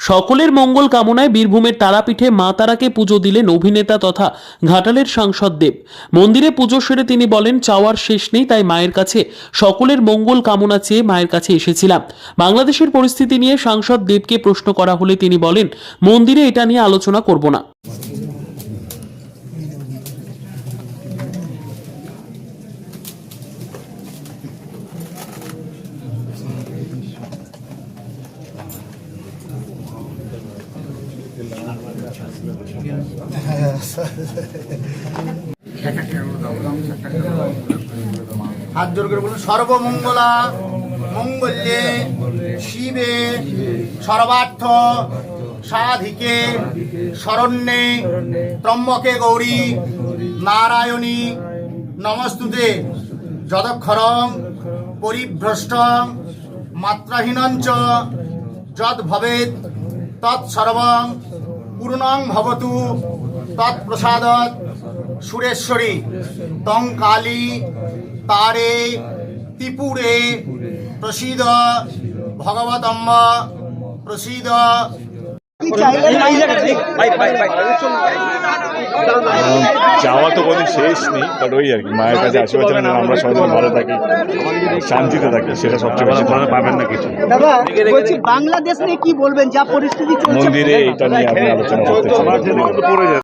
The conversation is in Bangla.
সকলের মঙ্গল কামনায় বীরভূমের তারাপীঠে মা তারাকে পুজো দিলেন অভিনেতা তথা ঘাটালের সাংসদ দেব। মন্দিরে পুজো সেরে তিনি বলেন, চাওয়ার শেষ নেই, তাই মায়ের কাছে সকলের মঙ্গল কামনা চেয়ে মায়ের কাছে এসেছিলাম। বাংলাদেশের পরিস্থিতি নিয়ে সাংসদ দেবকে প্রশ্ন করা হলে তিনি বলেন, মন্দিরে এটা নিয়ে আলোচনা করব না। হাত জোর করে বলুন, সর্বমঙ্গলা, মঙ্গল্যে, শিবে, সর্বার্থ, সাধিকে, শরণ্যে, ত্রম্বকে গৌরী, নারায়ণী, নমস্তুতে। যদক্ষরং, পরিভ্রষ্টং, মাত্রাহীনঞ্চ যদ ভবেৎ তৎসর্বং পূর্ণং ভবতু তৎপ্রসাদ সুরেশ্বরী তং কালী তারে ত্রিপুরে প্রসিদ ভগবতম্ব প্রসীদ চাওয়া তো কোনো শেষ নেই বাট ওই আর কি মায়ের কাছে আশীর্বাদ চান আমরা সবাই ভালো থাকি শান্তিতে থাকি সেটা সবচেয়ে বেশি ভালো পাবেন না কিছু। বাংলাদেশ নিয়ে কি বলবেন? যা পরিস্থিতি মন্দিরে এটা নিয়ে আপনি আলোচনা করতে